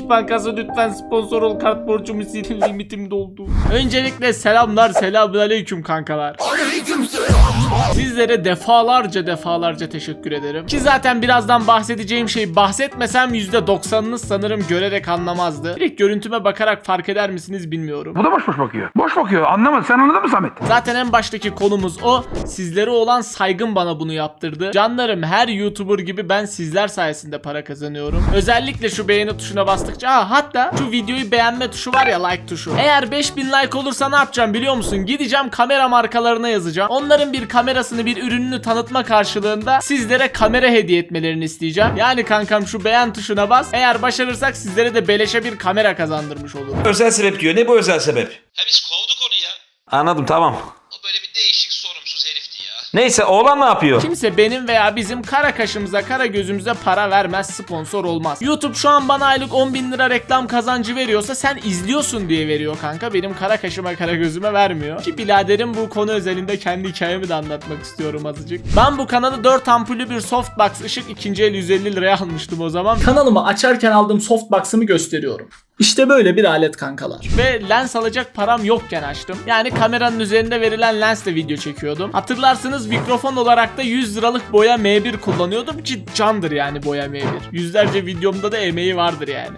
İş Bankası lütfen sponsor ol kart borcumu silin limitim doldu. Öncelikle selamlar selamünaleyküm kankalar. Sizlere defalarca defalarca teşekkür ederim. Ki zaten birazdan bahsedeceğim şey bahsetmesem %90'ınız sanırım görerek anlamazdı. Direkt görüntüme bakarak fark eder misiniz bilmiyorum. Bu da boş boş bakıyor. Boş bakıyor. Anlamadı. Sen anladın mı Samet? Zaten en baştaki konumuz o. Sizlere olan saygım bana bunu yaptırdı. Canlarım her YouTuber gibi ben sizler sayesinde para kazanıyorum. Özellikle şu beğeni tuşuna bastıkça Aa, hatta şu videoyu beğenme tuşu var ya like tuşu. Eğer 5000 like olursa ne yapacağım biliyor musun? Gideceğim kamera markalarına yazacağım. Onların bir kamerasını bir ürününü tanıtma karşılığında sizlere kamera hediye etmelerini isteyeceğim. Yani kankam şu beğen tuşuna bas. Eğer başarırsak sizlere de beleşe bir kamera kazandırmış olur. Özel sebep diyor. Ne bu özel sebep? Ha biz kovduk onu ya. Anladım tamam. O böyle bir ya. Neyse oğlan ne yapıyor? Kimse benim veya bizim kara kaşımıza kara gözümüze para vermez sponsor olmaz. YouTube şu an bana aylık 10 bin lira reklam kazancı veriyorsa sen izliyorsun diye veriyor kanka. Benim kara kaşıma kara gözüme vermiyor. Ki biraderim bu konu özelinde kendi hikayemi de anlatmak istiyorum azıcık. Ben bu kanalı 4 ampulü bir softbox ışık ikinci el 150 liraya almıştım o zaman. Kanalımı açarken aldığım softbox'ımı gösteriyorum. İşte böyle bir alet kankalar. Ve lens alacak param yokken açtım. Yani kameranın üzerinde verilen lensle video çekiyordum. Hatırlarsınız mikrofon olarak da 100 liralık boya M1 kullanıyordum ki candır yani boya M1. Yüzlerce videomda da emeği vardır yani.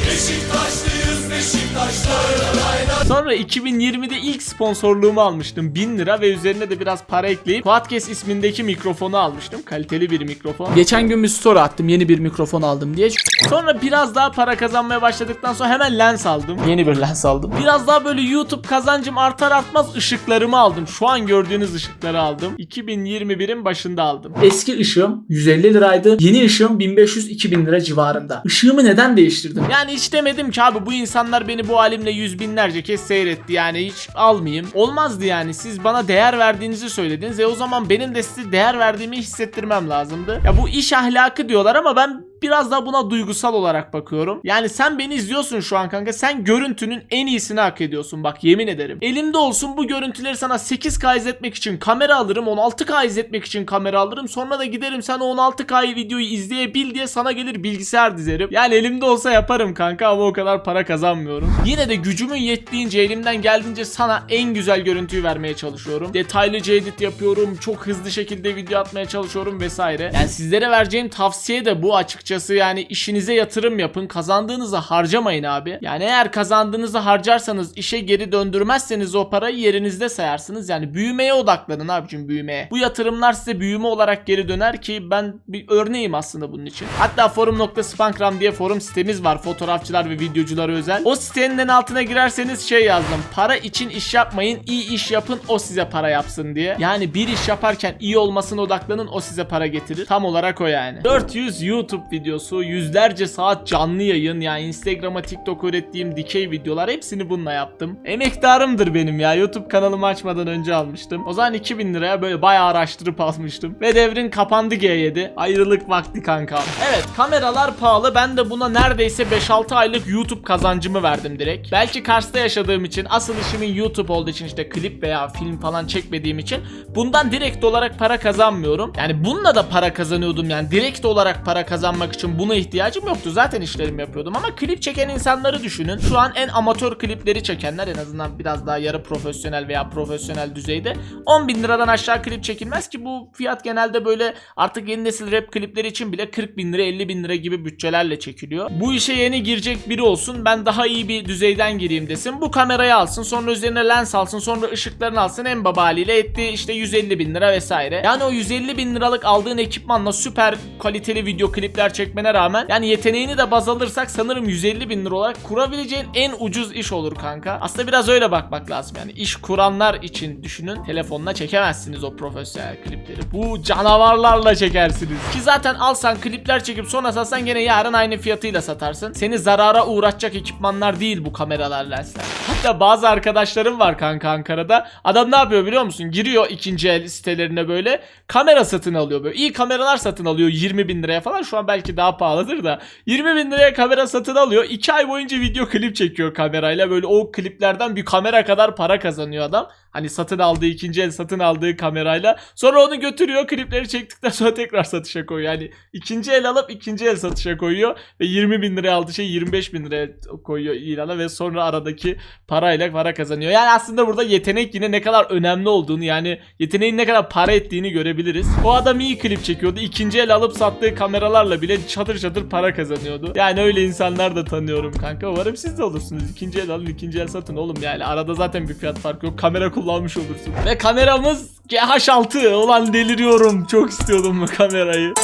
Sonra 2020'de ilk sponsorluğumu almıştım 1000 lira ve üzerine de biraz para ekleyip Quadcast ismindeki mikrofonu almıştım. Kaliteli bir mikrofon. Geçen gün bir story attım yeni bir mikrofon aldım diye. Sonra biraz daha para kazanmaya başladıktan sonra hemen lens aldım. Yeni bir lens aldım. Biraz daha böyle YouTube kazancım artar artmaz ışıklarımı aldım. Şu an gördüğünüz ışıkları aldım. 2021'in başında aldım. Eski ışığım 150 liraydı. Yeni ışığım 1500-2000 lira civarında. Işığımı neden değiştirdim? Yani hiç demedim ki abi bu insanlar beni bu halimle yüz binlerce kez seyretti yani hiç almayayım. Olmazdı yani siz bana değer verdiğinizi söylediniz e o zaman benim de size değer verdiğimi hissettirmem lazımdı. Ya bu iş ahlakı diyorlar ama ben biraz daha buna duygusal olarak bakıyorum. Yani sen beni izliyorsun şu an kanka. Sen görüntünün en iyisini hak ediyorsun bak yemin ederim. Elimde olsun bu görüntüleri sana 8K izletmek için kamera alırım. 16K izletmek için kamera alırım. Sonra da giderim sen o 16K videoyu izleyebil diye sana gelir bilgisayar dizerim. Yani elimde olsa yaparım kanka ama o kadar para kazanmıyorum. Yine de gücümün yettiğince elimden geldiğince sana en güzel görüntüyü vermeye çalışıyorum. Detaylıca edit yapıyorum. Çok hızlı şekilde video atmaya çalışıyorum vesaire. Yani sizlere vereceğim tavsiye de bu açıkçası yani işinize yatırım yapın. Kazandığınızı harcamayın abi. Yani eğer kazandığınızı harcarsanız işe geri döndürmezseniz o parayı yerinizde sayarsınız. Yani büyümeye odaklanın abicim büyümeye. Bu yatırımlar size büyüme olarak geri döner ki ben bir örneğim aslında bunun için. Hatta forum.spankram diye forum sitemiz var. Fotoğrafçılar ve videoculara özel. O sitenin en altına girerseniz şey yazdım. Para için iş yapmayın, iyi iş yapın o size para yapsın diye. Yani bir iş yaparken iyi olmasına odaklanın o size para getirir. Tam olarak o yani. 400 YouTube videosu, yüzlerce saat canlı yayın yani Instagram'a TikTok ürettiğim dikey videolar hepsini bununla yaptım. Emektarımdır benim ya. YouTube kanalımı açmadan önce almıştım. O zaman 2000 liraya böyle bayağı araştırıp almıştım. Ve devrin kapandı G7. Ayrılık vakti kanka. Evet kameralar pahalı. Ben de buna neredeyse 5-6 aylık YouTube kazancımı verdim direkt. Belki Kars'ta yaşadığım için asıl işimin YouTube olduğu için işte klip veya film falan çekmediğim için bundan direkt olarak para kazanmıyorum. Yani bununla da para kazanıyordum yani direkt olarak para kazanmak için buna ihtiyacım yoktu. Zaten işlerimi yapıyordum ama klip çeken insanları düşünün. Şu an en amatör klipleri çekenler en azından biraz daha yarı profesyonel veya profesyonel düzeyde 10 bin liradan aşağı klip çekilmez ki bu fiyat genelde böyle artık yeni nesil rap klipleri için bile 40 bin lira 50 bin lira gibi bütçelerle çekiliyor. Bu işe yeni girecek biri olsun ben daha iyi bir düzeyden gireyim desin. Bu kamerayı alsın sonra üzerine lens alsın sonra ışıklarını alsın en baba haliyle etti işte 150 bin lira vesaire. Yani o 150 bin liralık aldığın ekipmanla süper kaliteli video klipler çekmene rağmen yani yeteneğini de baz alırsak sanırım 150 bin lira olarak kurabileceğin en ucuz iş olur kanka. Aslında biraz öyle bakmak lazım yani iş kuranlar için düşünün telefonla çekemezsiniz o profesyonel klipleri. Bu canavarlarla çekersiniz. Ki zaten alsan klipler çekip sonra satsan gene yarın aynı fiyatıyla satarsın. Seni zarara uğratacak ekipmanlar değil bu kameralar lensler. Hatta bazı arkadaşlarım var kanka Ankara'da. Adam ne yapıyor biliyor musun? Giriyor ikinci el sitelerine böyle kamera satın alıyor böyle. İyi kameralar satın alıyor 20 bin liraya falan. Şu an belki daha pahalıdır da. 20 bin liraya kamera satın alıyor. 2 ay boyunca video klip çekiyor kamerayla. Böyle o kliplerden bir kamera kadar para kazanıyor adam. Hani satın aldığı ikinci el satın aldığı kamerayla. Sonra onu götürüyor klipleri çektikten sonra tekrar satışa koyuyor. Yani ikinci el alıp ikinci el satışa koyuyor. Ve 20 bin liraya aldığı şey 25 bin liraya koyuyor ilana ve sonra aradaki parayla para kazanıyor. Yani aslında burada yetenek yine ne kadar önemli olduğunu yani yeteneğin ne kadar para ettiğini görebiliriz. O adam iyi klip çekiyordu. İkinci el alıp sattığı kameralarla bile çatır çatır para kazanıyordu. Yani öyle insanlar da tanıyorum kanka. Umarım siz de olursunuz. İkinci el alın ikinci el satın oğlum yani. Arada zaten bir fiyat farkı yok. Kamera kullanmış olursun. Ve kameramız GH6. Ulan deliriyorum. Çok istiyordum bu kamerayı.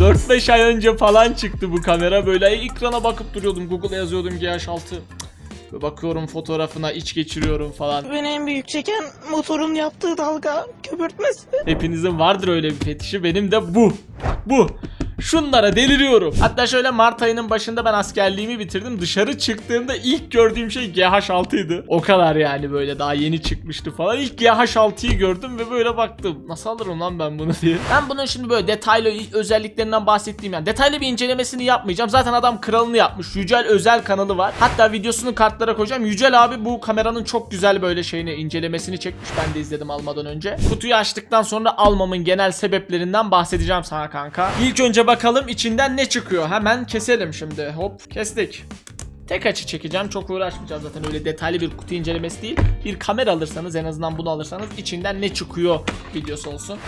Dört 5 ay önce falan çıktı bu kamera. Böyle ekrana bakıp duruyordum. Google'a yazıyordum GH6. Ve bakıyorum fotoğrafına iç geçiriyorum falan. Beni en büyük çeken motorun yaptığı dalga köpürtmesi. Hepinizin vardır öyle bir fetişi. Benim de bu. Bu. Şunlara deliriyorum. Hatta şöyle Mart ayının başında ben askerliğimi bitirdim. Dışarı çıktığımda ilk gördüğüm şey GH6'ydı. O kadar yani böyle daha yeni çıkmıştı falan. İlk GH6'yı gördüm ve böyle baktım. Nasıl alırım lan ben bunu diye. Ben bunun şimdi böyle detaylı özelliklerinden bahsettiğim yani. Detaylı bir incelemesini yapmayacağım. Zaten adam kralını yapmış. Yücel özel kanalı var. Hatta videosunu kartlara koyacağım. Yücel abi bu kameranın çok güzel böyle şeyini incelemesini çekmiş. Ben de izledim almadan önce. Kutuyu açtıktan sonra almamın genel sebeplerinden bahsedeceğim sana kanka. İlk önce bakalım içinden ne çıkıyor. Hemen keselim şimdi. Hop kestik. Tek açı çekeceğim. Çok uğraşmayacağım zaten öyle detaylı bir kutu incelemesi değil. Bir kamera alırsanız en azından bunu alırsanız içinden ne çıkıyor videosu olsun.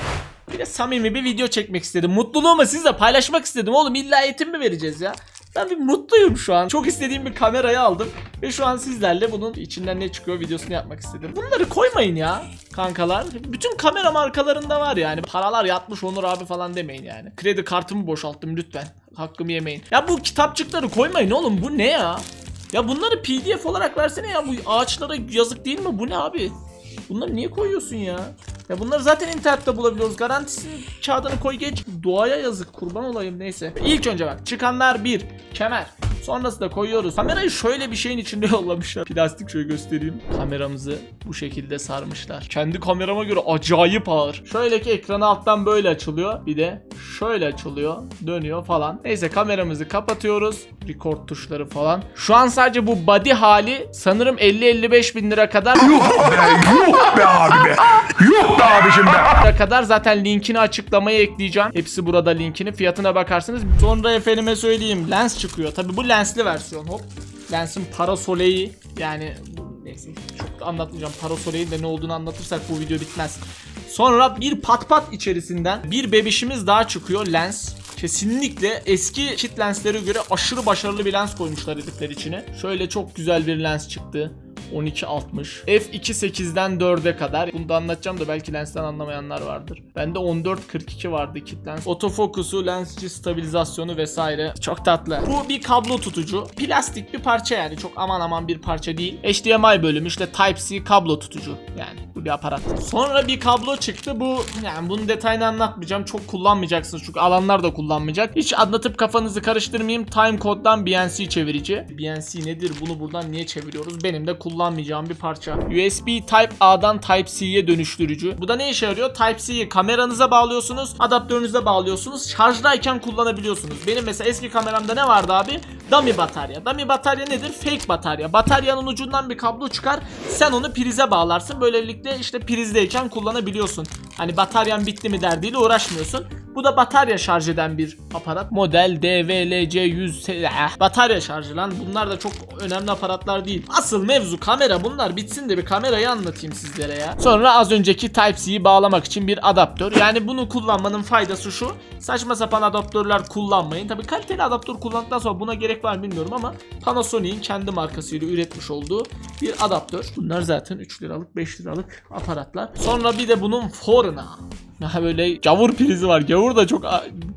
Bir de samimi bir video çekmek istedim. Mutluluğumu sizle paylaşmak istedim. Oğlum illa eğitim mi vereceğiz ya? Ben bir mutluyum şu an. Çok istediğim bir kamerayı aldım. Ve şu an sizlerle bunun içinden ne çıkıyor videosunu yapmak istedim. Bunları koymayın ya kankalar. Bütün kamera markalarında var yani. Paralar yatmış Onur abi falan demeyin yani. Kredi kartımı boşalttım lütfen. Hakkımı yemeyin. Ya bu kitapçıkları koymayın oğlum. Bu ne ya? Ya bunları pdf olarak versene ya. Bu ağaçlara yazık değil mi? Bu ne abi? Bunları niye koyuyorsun ya? Ya bunları zaten internette bulabiliyoruz. Garantisini kağıdını koy geç. Doğaya yazık kurban olayım neyse. İlk önce bak çıkanlar bir kemer. Sonrasında koyuyoruz. Kamerayı şöyle bir şeyin içinde yollamışlar. Plastik şöyle göstereyim. Kameramızı bu şekilde sarmışlar. Kendi kamerama göre acayip ağır. Şöyle ki ekranı alttan böyle açılıyor. Bir de şöyle açılıyor. Dönüyor falan. Neyse kameramızı kapatıyoruz. Record tuşları falan. Şu an sadece bu body hali sanırım 50-55 bin lira kadar Yuh be abi be. Yuh be abicim be. lira kadar zaten linkini açıklamaya ekleyeceğim. Hepsi burada linkini. Fiyatına bakarsınız. Sonra efendime söyleyeyim lens çıkıyor. Tabi bu lensli versiyon hop. Lensin parasoleyi yani neyse çok anlatmayacağım. Parasoleyin de ne olduğunu anlatırsak bu video bitmez. Sonra bir pat pat içerisinden bir bebişimiz daha çıkıyor lens. Kesinlikle eski kit lenslere göre aşırı başarılı bir lens koymuşlar herifler içine. Şöyle çok güzel bir lens çıktı. 1260. f2.8'den 4'e kadar. Bunu da anlatacağım da belki lensten anlamayanlar vardır. Bende 1442 vardı kit lens. Otofokusu, lensçi stabilizasyonu vesaire. Çok tatlı. Bu bir kablo tutucu. Plastik bir parça yani. Çok aman aman bir parça değil. HDMI bölümü işte Type-C kablo tutucu. Yani bu bir aparat. Sonra bir kablo çıktı. Bu yani bunun detayını anlatmayacağım. Çok kullanmayacaksınız çünkü alanlar da kullanmayacak. Hiç anlatıp kafanızı karıştırmayayım. Timecode'dan BNC çevirici. BNC nedir? Bunu buradan niye çeviriyoruz? Benim de kullanmayacağım bir parça. USB Type A'dan Type C'ye dönüştürücü. Bu da ne işe yarıyor? Type C'yi kameranıza bağlıyorsunuz, adaptörünüze bağlıyorsunuz. Şarjdayken kullanabiliyorsunuz. Benim mesela eski kameramda ne vardı abi? Dummy batarya. Dummy batarya nedir? Fake batarya. Bataryanın ucundan bir kablo çıkar. Sen onu prize bağlarsın. Böylelikle işte prizdeyken kullanabiliyorsun. Hani bataryan bitti mi derdiyle uğraşmıyorsun. Bu da batarya şarj eden bir aparat. Model DVLC100 eh, batarya şarjı lan. Bunlar da çok önemli aparatlar değil. Asıl mevzu kamera. Bunlar bitsin de bir kamerayı anlatayım sizlere ya. Sonra az önceki Type-C'yi bağlamak için bir adaptör. Yani bunu kullanmanın faydası şu. Saçma sapan adaptörler kullanmayın. Tabii kaliteli adaptör kullandıktan sonra buna gerek var bilmiyorum ama Panasonic'in kendi markasıyla üretmiş olduğu bir adaptör. Bunlar zaten 3 liralık 5 liralık aparatlar. Sonra bir de bunun forna. Ha böyle gavur prizi var. Gavur da çok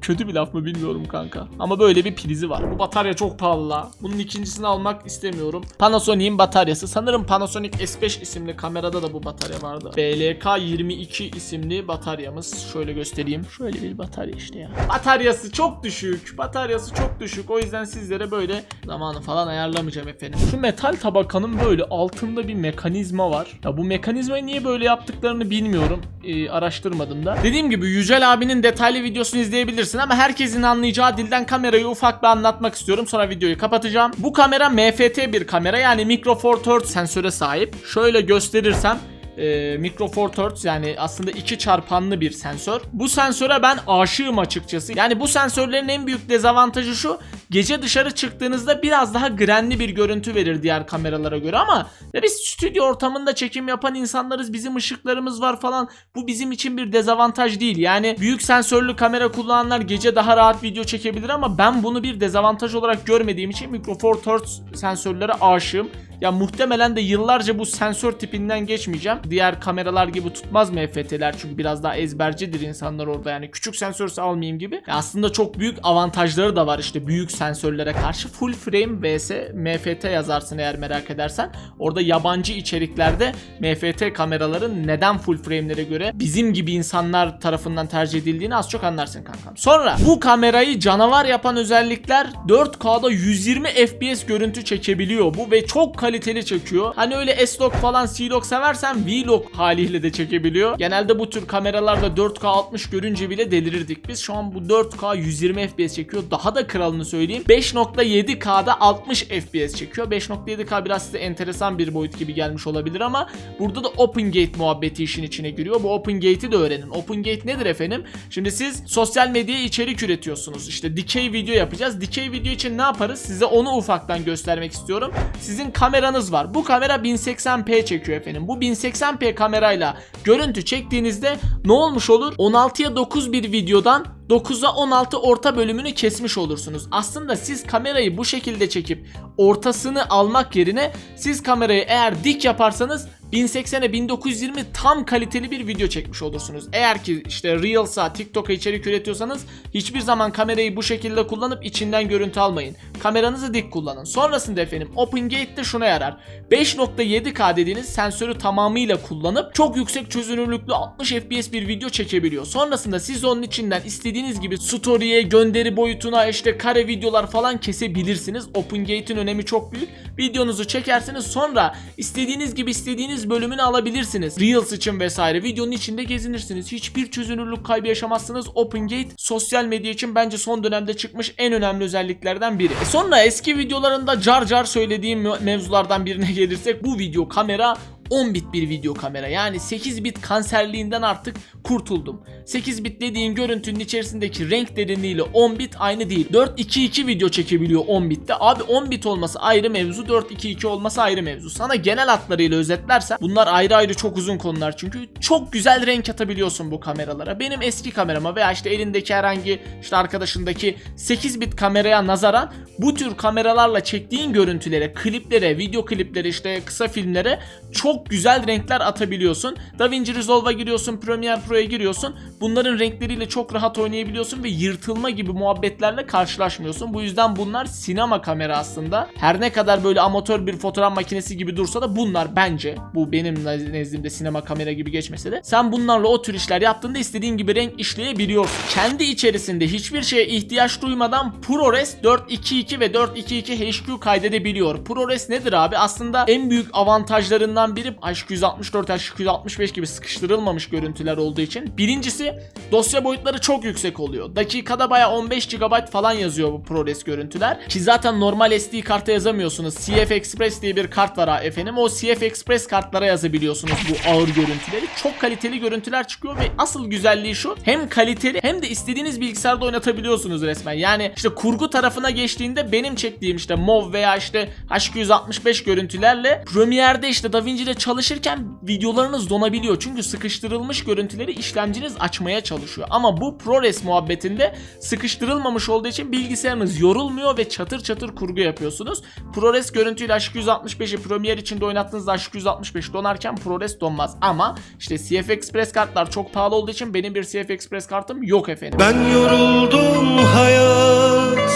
kötü bir laf mı bilmiyorum kanka. Ama böyle bir prizi var. Bu batarya çok pahalı. la. Bunun ikincisini almak istemiyorum. Panasonic'in bataryası. Sanırım Panasonic S5 isimli kamerada da bu batarya vardı. BLK 22 isimli bataryamız. Şöyle göstereyim. Şöyle bir batarya işte ya. Bataryası çok düşük. Bataryası çok düşük. O yüzden sizlere böyle zamanı falan ayarlamayacağım efendim. Şu metal tabakanın böyle altında bir mekanizma var. Ya bu mekanizmayı niye böyle yaptıklarını bilmiyorum. Ee, araştırmadım da. Dediğim gibi Yücel abinin detaylı videosunu anlayabilirsin ama herkesin anlayacağı dilden kamerayı ufak bir anlatmak istiyorum. Sonra videoyu kapatacağım. Bu kamera MFT bir kamera yani Micro Four Thirds sensöre sahip. Şöyle gösterirsem e, Micro Four Thirds yani aslında iki çarpanlı bir sensör. Bu sensöre ben aşığım açıkçası. Yani bu sensörlerin en büyük dezavantajı şu. Gece dışarı çıktığınızda biraz daha grenli bir görüntü verir diğer kameralara göre ama ya biz stüdyo ortamında çekim yapan insanlarız. Bizim ışıklarımız var falan. Bu bizim için bir dezavantaj değil. Yani büyük sensörlü kamera kullananlar gece daha rahat video çekebilir ama ben bunu bir dezavantaj olarak görmediğim için Micro Four Thirds sensörlere aşığım. Ya muhtemelen de yıllarca bu sensör tipinden geçmeyeceğim. Diğer kameralar gibi tutmaz MFT'ler çünkü biraz daha ezbercidir insanlar orada yani küçük sensörse almayayım gibi. Ya aslında çok büyük avantajları da var işte büyük sensörlere karşı. Full frame vs MFT yazarsın eğer merak edersen. Orada yabancı içeriklerde MFT kameraların neden full frame'lere göre bizim gibi insanlar tarafından tercih edildiğini az çok anlarsın kankam. Sonra bu kamerayı canavar yapan özellikler 4K'da 120 FPS görüntü çekebiliyor bu ve çok kaliteli çekiyor. Hani öyle S-Log falan C-Log seversen V-Log haliyle de çekebiliyor. Genelde bu tür kameralarda 4K 60 görünce bile delirirdik biz. Şu an bu 4K 120 FPS çekiyor. Daha da kralını söyleyeyim. 5.7K'da 60 FPS çekiyor. 5.7K biraz size enteresan bir boyut gibi gelmiş olabilir ama burada da Open Gate muhabbeti işin içine giriyor. Bu Open Gate'i de öğrenin. Open Gate nedir efendim? Şimdi siz sosyal medyaya içerik üretiyorsunuz. İşte dikey video yapacağız. Dikey video için ne yaparız? Size onu ufaktan göstermek istiyorum. Sizin kameranız var. Bu kamera 1080p çekiyor efendim. Bu 1080p kamerayla görüntü çektiğinizde ne olmuş olur? 16'ya 9 bir videodan 9'a 16 orta bölümünü kesmiş olursunuz. Aslında siz kamerayı bu şekilde çekip ortasını almak yerine siz kamerayı eğer dik yaparsanız 1080'e 1920 tam kaliteli bir video çekmiş olursunuz. Eğer ki işte Reels'a, TikTok'a içerik üretiyorsanız hiçbir zaman kamerayı bu şekilde kullanıp içinden görüntü almayın. Kameranızı dik kullanın. Sonrasında efendim OpenGate de şuna yarar. 5.7K dediğiniz sensörü tamamıyla kullanıp çok yüksek çözünürlüklü 60 FPS bir video çekebiliyor. Sonrasında siz onun içinden istediğiniz gibi story'e, gönderi boyutuna, işte kare videolar falan kesebilirsiniz. OpenGate'in önemi çok büyük. Videonuzu çekersiniz sonra istediğiniz gibi istediğiniz bölümünü alabilirsiniz. Reels için vesaire videonun içinde gezinirsiniz. Hiçbir çözünürlük kaybı yaşamazsınız. OpenGate sosyal medya için bence son dönemde çıkmış en önemli özelliklerden biri. E sonra eski videolarında car car söylediğim me- mevzulardan birine gelirsek bu video kamera 10 bit bir video kamera yani 8 bit kanserliğinden artık kurtuldum. 8 bit dediğin görüntünün içerisindeki renk derinliğiyle 10 bit aynı değil. 422 video çekebiliyor 10 bitte. Abi 10 bit olması ayrı mevzu 422 olması ayrı mevzu. Sana genel hatlarıyla özetlersem bunlar ayrı ayrı çok uzun konular çünkü çok güzel renk atabiliyorsun bu kameralara. Benim eski kamerama veya işte elindeki herhangi işte arkadaşındaki 8 bit kameraya nazaran bu tür kameralarla çektiğin görüntülere, kliplere, video kliplere işte kısa filmlere çok güzel renkler atabiliyorsun. DaVinci Resolve'a giriyorsun, Premiere Pro'ya giriyorsun. Bunların renkleriyle çok rahat oynayabiliyorsun ve yırtılma gibi muhabbetlerle karşılaşmıyorsun. Bu yüzden bunlar sinema kamera aslında. Her ne kadar böyle amatör bir fotoğraf makinesi gibi dursa da bunlar bence bu benim nezdimde sinema kamera gibi geçmese de sen bunlarla o tür işler yaptığında istediğin gibi renk işleyebiliyorsun. Kendi içerisinde hiçbir şeye ihtiyaç duymadan ProRes 422 ve 422 HQ kaydedebiliyor. ProRes nedir abi? Aslında en büyük avantajlarından biri H264, H265 gibi sıkıştırılmamış görüntüler olduğu için. Birincisi dosya boyutları çok yüksek oluyor. Dakikada baya 15 GB falan yazıyor bu ProRes görüntüler. Ki zaten normal SD karta yazamıyorsunuz. CF Express diye bir kart var efendim. O CF Express kartlara yazabiliyorsunuz bu ağır görüntüleri. Çok kaliteli görüntüler çıkıyor ve asıl güzelliği şu. Hem kaliteli hem de istediğiniz bilgisayarda oynatabiliyorsunuz resmen. Yani işte kurgu tarafına geçtiğinde benim çektiğim işte MOV veya işte H265 görüntülerle Premiere'de işte DaVinci'de çalışırken videolarınız donabiliyor. Çünkü sıkıştırılmış görüntüleri işlemciniz açmaya çalışıyor. Ama bu ProRes muhabbetinde sıkıştırılmamış olduğu için bilgisayarınız yorulmuyor ve çatır çatır kurgu yapıyorsunuz. ProRes görüntüyle H265'i Premiere içinde oynattığınızda H265 donarken ProRes donmaz. Ama işte CF Express kartlar çok pahalı olduğu için benim bir CF Express kartım yok efendim. Ben yoruldum hayat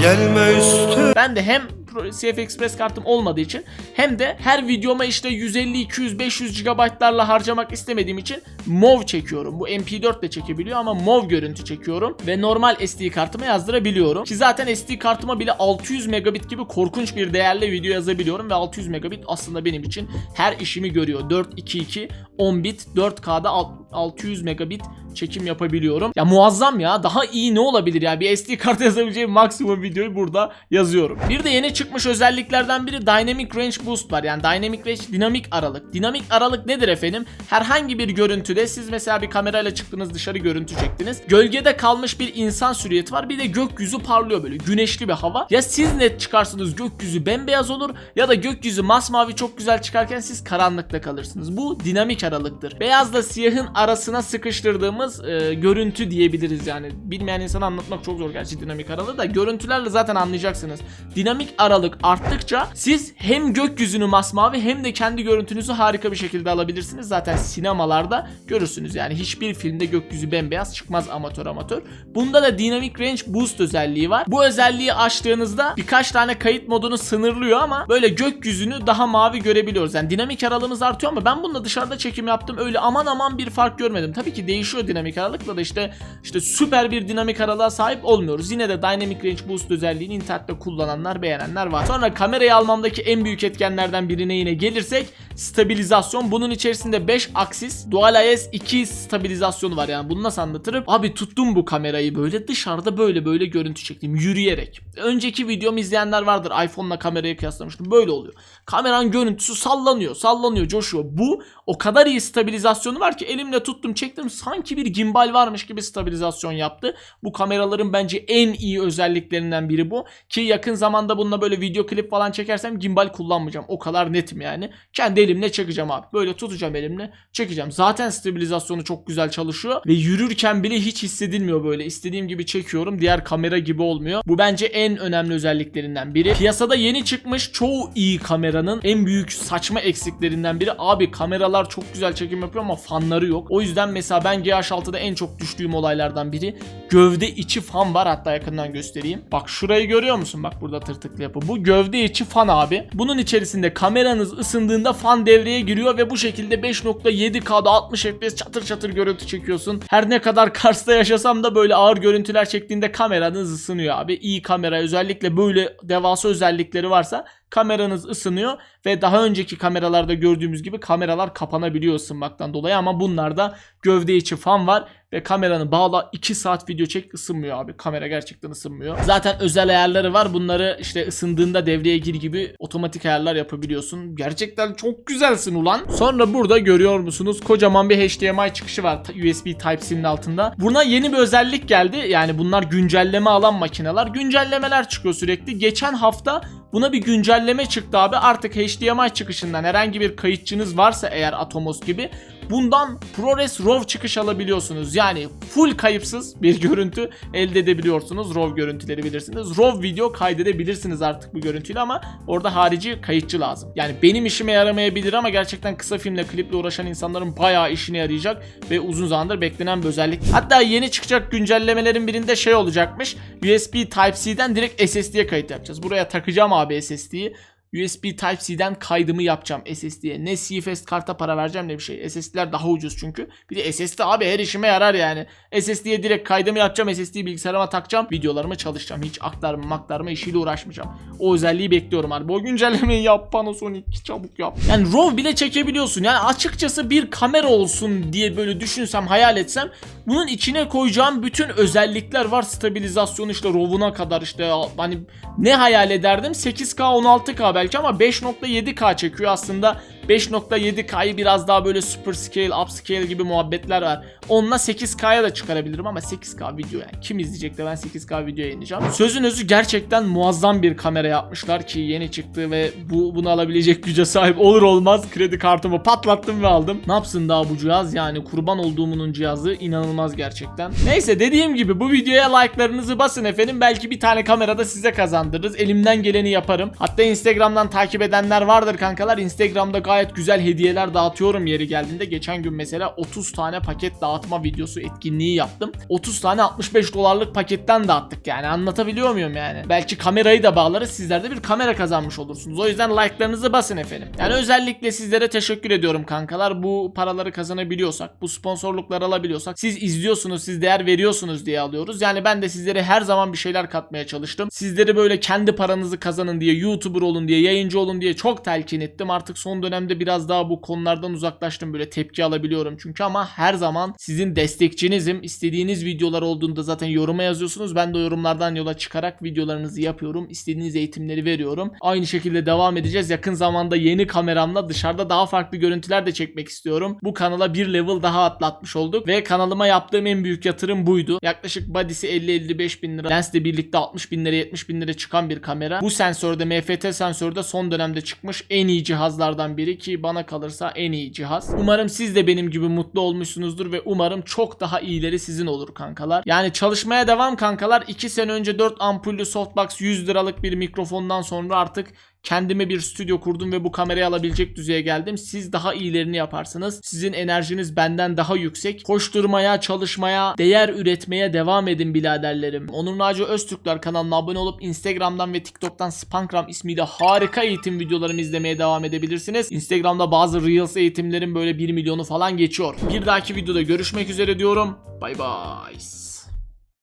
Gelme üstüme Ben de hem CF Express kartım olmadığı için hem de her videoma işte 150, 200, 500 GB'larla harcamak istemediğim için MOV çekiyorum. Bu MP4 de çekebiliyor ama MOV görüntü çekiyorum ve normal SD kartıma yazdırabiliyorum. Ki zaten SD kartıma bile 600 megabit gibi korkunç bir değerle video yazabiliyorum ve 600 megabit aslında benim için her işimi görüyor. 422 10 bit 4K'da alt- 600 megabit çekim yapabiliyorum. Ya muazzam ya. Daha iyi ne olabilir yani? Bir SD kart yazabileceğim maksimum videoyu burada yazıyorum. Bir de yeni çıkmış özelliklerden biri Dynamic Range Boost var. Yani Dynamic Range dinamik aralık. Dinamik aralık nedir efendim? Herhangi bir görüntüde siz mesela bir kamerayla çıktınız dışarı görüntü çektiniz. Gölgede kalmış bir insan silüeti var. Bir de gökyüzü parlıyor böyle. Güneşli bir hava. Ya siz net çıkarsınız gökyüzü bembeyaz olur ya da gökyüzü masmavi çok güzel çıkarken siz karanlıkta kalırsınız. Bu dinamik aralıktır. Beyazla siyahın arasına sıkıştırdığımız e, görüntü diyebiliriz yani. Bilmeyen insana anlatmak çok zor gerçi dinamik aralığı da görüntülerle zaten anlayacaksınız. Dinamik aralık arttıkça siz hem gökyüzünü masmavi hem de kendi görüntünüzü harika bir şekilde alabilirsiniz. Zaten sinemalarda görürsünüz yani hiçbir filmde gökyüzü bembeyaz çıkmaz amatör amatör. Bunda da Dynamic Range Boost özelliği var. Bu özelliği açtığınızda birkaç tane kayıt modunu sınırlıyor ama böyle gökyüzünü daha mavi görebiliyoruz. Yani dinamik aralığımız artıyor ama ben bununla dışarıda çekim yaptım. Öyle aman aman bir fark görmedim. Tabii ki değişiyor dinamik aralıkla da işte işte süper bir dinamik aralığa sahip olmuyoruz. Yine de Dynamic Range Boost özelliğini internette kullananlar, beğenenler var. Sonra kamerayı almamdaki en büyük etkenlerden birine yine gelirsek stabilizasyon. Bunun içerisinde 5 aksis Dual IS 2 stabilizasyonu var yani. Bunu nasıl anlatırım? Abi tuttum bu kamerayı böyle dışarıda böyle böyle görüntü çektim yürüyerek. Önceki videomu izleyenler vardır. iPhone'la kamerayı kıyaslamıştım. Böyle oluyor. Kameranın görüntüsü sallanıyor, sallanıyor, coşuyor. Bu o kadar iyi stabilizasyonu var ki elimle tuttum, çektim. Sanki bir gimbal varmış gibi stabilizasyon yaptı. Bu kameraların bence en iyi özelliklerinden biri bu. Ki yakın zamanda bununla böyle video klip falan çekersem gimbal kullanmayacağım. O kadar netim yani. Kendi elimle çekeceğim abi. Böyle tutacağım elimle, çekeceğim. Zaten stabilizasyonu çok güzel çalışıyor ve yürürken bile hiç hissedilmiyor böyle. İstediğim gibi çekiyorum. Diğer kamera gibi olmuyor. Bu bence en önemli özelliklerinden biri. Piyasada yeni çıkmış çoğu iyi kameranın en büyük saçma eksiklerinden biri. Abi kameralar çok güzel çekim yapıyor ama fanları yok. O yüzden mesela ben GH6'da en çok düştüğüm olaylardan biri gövde içi fan var. Hatta yakından göstereyim. Bak şurayı görüyor musun? Bak burada tırtıklı yapı. Bu gövde içi fan abi. Bunun içerisinde kameranız ısındığında fan devreye giriyor ve bu şekilde 5.7K'da 60 FPS çatır çatır görüntü çekiyorsun. Her ne kadar Kars'ta yaşasam da böyle ağır görüntüler çektiğinde kameranız ısınıyor abi. İyi kamera özellikle böyle devasa özellikleri varsa kameranız ısınıyor ve daha önceki kameralarda gördüğümüz gibi kameralar kapanabiliyor ısınmaktan dolayı ama bunlarda gövde içi fan var ve kameranı bağla 2 saat video çek ısınmıyor abi. Kamera gerçekten ısınmıyor. Zaten özel ayarları var. Bunları işte ısındığında devreye gir gibi otomatik ayarlar yapabiliyorsun. Gerçekten çok güzelsin ulan. Sonra burada görüyor musunuz? Kocaman bir HDMI çıkışı var USB Type-C'nin altında. Buna yeni bir özellik geldi. Yani bunlar güncelleme alan makineler. Güncellemeler çıkıyor sürekli. Geçen hafta Buna bir güncelleme çıktı abi. Artık HDMI çıkışından herhangi bir kayıtçınız varsa eğer Atomos gibi bundan ProRes RAW çıkış alabiliyorsunuz. Yani full kayıpsız bir görüntü elde edebiliyorsunuz. RAW görüntüleri bilirsiniz. RAW video kaydedebilirsiniz artık bu görüntüyle ama orada harici kayıtçı lazım. Yani benim işime yaramayabilir ama gerçekten kısa filmle kliple uğraşan insanların bayağı işine yarayacak ve uzun zamandır beklenen bir özellik. Hatta yeni çıkacak güncellemelerin birinde şey olacakmış. USB Type-C'den direkt SSD'ye kayıt yapacağız. Buraya takacağım SSD'yi. USB Type-C'den kaydımı yapacağım SSD'ye. Ne CFS karta para vereceğim ne bir şey. SSD'ler daha ucuz çünkü. Bir de SSD abi her işime yarar yani. SSD'ye direkt kaydımı yapacağım. SSD'yi bilgisayarıma takacağım. Videolarımı çalışacağım. Hiç aktarma maktarma işiyle uğraşmayacağım. O özelliği bekliyorum abi. O güncellemeyi yap Panasonic çabuk yap. Yani RAW bile çekebiliyorsun. Yani açıkçası bir kamera olsun diye böyle düşünsem hayal etsem bunun içine koyacağım bütün özellikler var. Stabilizasyon işte RAW'una kadar işte hani ne hayal ederdim? 8K 16K belki ama 5.7K çekiyor aslında. 5.7K'yı biraz daha böyle super scale, upscale gibi muhabbetler var. Onunla 8K'ya da çıkarabilirim ama 8K video yani. Kim izleyecek de ben 8K video yayınlayacağım. Sözün özü gerçekten muazzam bir kamera yapmışlar ki yeni çıktı ve bu bunu alabilecek güce sahip olur olmaz kredi kartımı patlattım ve aldım. Ne yapsın daha bu cihaz yani kurban olduğumun cihazı inanılmaz gerçekten. Neyse dediğim gibi bu videoya like'larınızı basın efendim. Belki bir tane kamerada size kazandırırız. Elimden geleni yaparım. Hatta Instagram'dan takip edenler vardır kankalar. Instagram'da gayet güzel hediyeler dağıtıyorum yeri geldiğinde. Geçen gün mesela 30 tane paket dağıtma videosu etkinliği yaptım. 30 tane 65 dolarlık paketten dağıttık yani anlatabiliyor muyum yani? Belki kamerayı da bağlarız sizler de bir kamera kazanmış olursunuz. O yüzden like'larınızı basın efendim. Yani özellikle sizlere teşekkür ediyorum kankalar. Bu paraları kazanabiliyorsak, bu sponsorlukları alabiliyorsak siz izliyorsunuz, siz değer veriyorsunuz diye alıyoruz. Yani ben de sizlere her zaman bir şeyler katmaya çalıştım. Sizleri böyle kendi paranızı kazanın diye, YouTuber olun diye, yayıncı olun diye çok telkin ettim. Artık son dönemde dönemde biraz daha bu konulardan uzaklaştım. Böyle tepki alabiliyorum çünkü ama her zaman sizin destekçinizim. İstediğiniz videolar olduğunda zaten yoruma yazıyorsunuz. Ben de yorumlardan yola çıkarak videolarınızı yapıyorum. İstediğiniz eğitimleri veriyorum. Aynı şekilde devam edeceğiz. Yakın zamanda yeni kameramla dışarıda daha farklı görüntüler de çekmek istiyorum. Bu kanala bir level daha atlatmış olduk ve kanalıma yaptığım en büyük yatırım buydu. Yaklaşık body'si 50-55 bin lira. Lensle birlikte 60 bin lira 70 bin lira çıkan bir kamera. Bu sensörde MFT sensörde son dönemde çıkmış en iyi cihazlardan biri ki bana kalırsa en iyi cihaz. Umarım siz de benim gibi mutlu olmuşsunuzdur ve umarım çok daha iyileri sizin olur kankalar. Yani çalışmaya devam kankalar. 2 sene önce 4 ampullü softbox 100 liralık bir mikrofondan sonra artık kendime bir stüdyo kurdum ve bu kamerayı alabilecek düzeye geldim. Siz daha iyilerini yaparsınız. Sizin enerjiniz benden daha yüksek. Koşturmaya, çalışmaya, değer üretmeye devam edin biraderlerim. Onur Naci Öztürkler kanalına abone olup Instagram'dan ve TikTok'tan Spankram ismiyle harika eğitim videolarımı izlemeye devam edebilirsiniz. Instagram'da bazı Reels eğitimlerin böyle 1 milyonu falan geçiyor. Bir dahaki videoda görüşmek üzere diyorum. Bay bay.